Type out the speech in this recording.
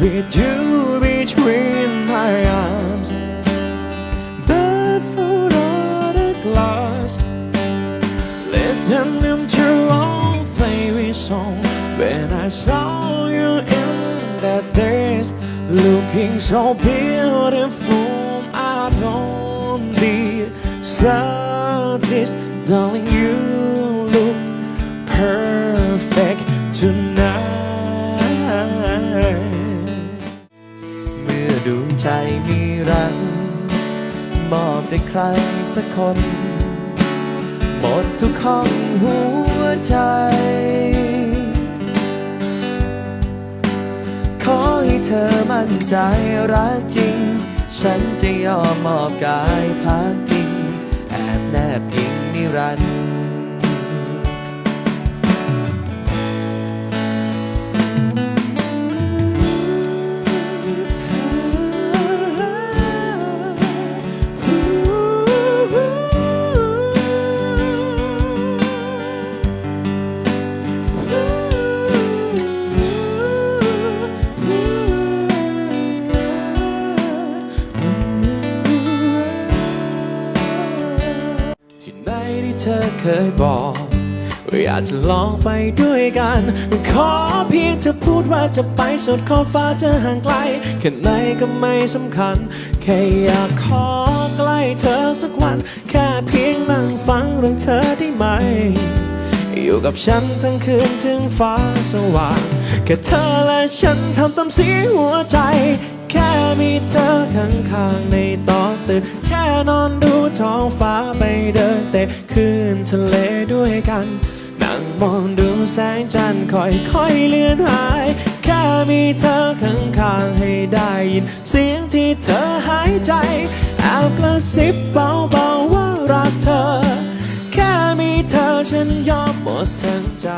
with you between my arms. Barefoot on the glass, listening to our favorite song. When I saw you in that dress, looking so beautiful, I don't be this, darling. You ใจมีรักมอบให้ใครสักคน หมดทุกห้องหัวใจ ขอให้เธอมั่นใจรักจริง ฉันจะยอมมอบกายพักพิงแอบแนบพิงนิรันดร์ เธอเคยบอกว่าอยากจะลองไปด้วยกัน ขอเพียงเธอพูดว่าจะไปสุดขอบฟ้าจะห่างไกลแค่ไหนก็ไม่สำคัญ แค่อยากขอใกล้เธอสักวัน แค่เพียงนั่งฟังเรื่องเธอได้ไหม อยู่กับฉันทั้งคืนถึงฟ้าสว่างแค่เธอและฉันทำตามเสียงหัวใจ แค่มีเธอข้างๆในตอนตื่นแค่นอนดู ท้องฟ้าไปเดินเตะขึ้นทะเลด้วยกัน นั่งมองดูแสงจันทร์ค่อยๆเลือนหายแค่มีเธอข้างๆให้ได้ยิน เสียงที่เธอหายใจแอบกระซิบเบาๆว่ารักเธอ แค่มีเธอฉันยอมหมดทั้งใจ